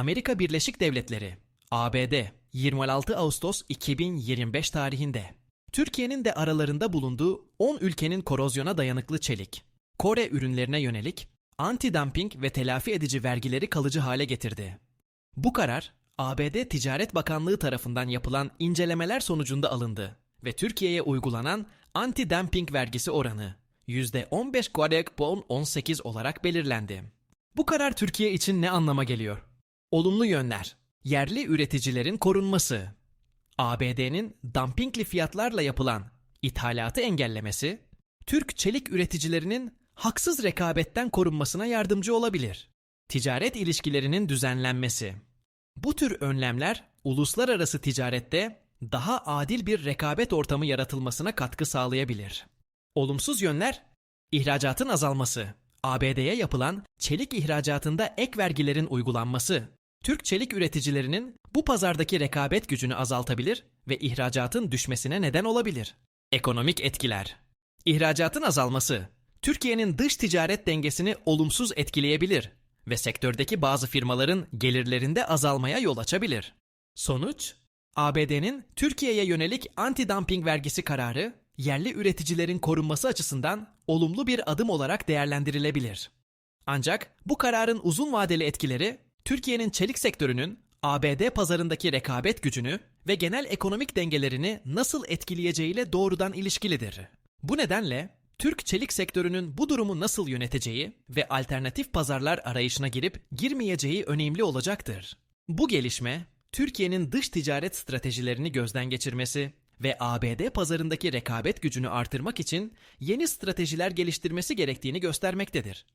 Amerika Birleşik Devletleri, ABD, 26 Ağustos 2025 tarihinde. Türkiye'nin de aralarında bulunduğu 10 ülkenin korozyona dayanıklı çelik, Kore ürünlerine yönelik anti-dumping ve telafi edici vergileri kalıcı hale getirdi. Bu karar, ABD Ticaret Bakanlığı tarafından yapılan incelemeler sonucunda alındı ve Türkiye'ye uygulanan anti-dumping vergisi oranı %15 Guardiak Bon 18 olarak belirlendi. Bu karar Türkiye için ne anlama geliyor? Olumlu yönler. Yerli üreticilerin korunması. ABD'nin dumpingli fiyatlarla yapılan ithalatı engellemesi, Türk çelik üreticilerinin haksız rekabetten korunmasına yardımcı olabilir. Ticaret ilişkilerinin düzenlenmesi. Bu tür önlemler uluslararası ticarette daha adil bir rekabet ortamı yaratılmasına katkı sağlayabilir. Olumsuz yönler ihracatın azalması. ABD'ye yapılan çelik ihracatında ek vergilerin uygulanması, Türk çelik üreticilerinin bu pazardaki rekabet gücünü azaltabilir ve ihracatın düşmesine neden olabilir. Ekonomik etkiler. İhracatın azalması, Türkiye'nin dış ticaret dengesini olumsuz etkileyebilir ve sektördeki bazı firmaların gelirlerinde azalmaya yol açabilir. Sonuç, ABD'nin Türkiye'ye yönelik anti-dumping vergisi kararı, yerli üreticilerin korunması açısından olumlu bir adım olarak değerlendirilebilir. Ancak bu kararın uzun vadeli etkileri Türkiye'nin çelik sektörünün ABD pazarındaki rekabet gücünü ve genel ekonomik dengelerini nasıl etkileyeceğiyle doğrudan ilişkilidir. Bu nedenle Türk çelik sektörünün bu durumu nasıl yöneteceği ve alternatif pazarlar arayışına girip girmeyeceği önemli olacaktır. Bu gelişme Türkiye'nin dış ticaret stratejilerini gözden geçirmesi ve ABD pazarındaki rekabet gücünü artırmak için yeni stratejiler geliştirmesi gerektiğini göstermektedir.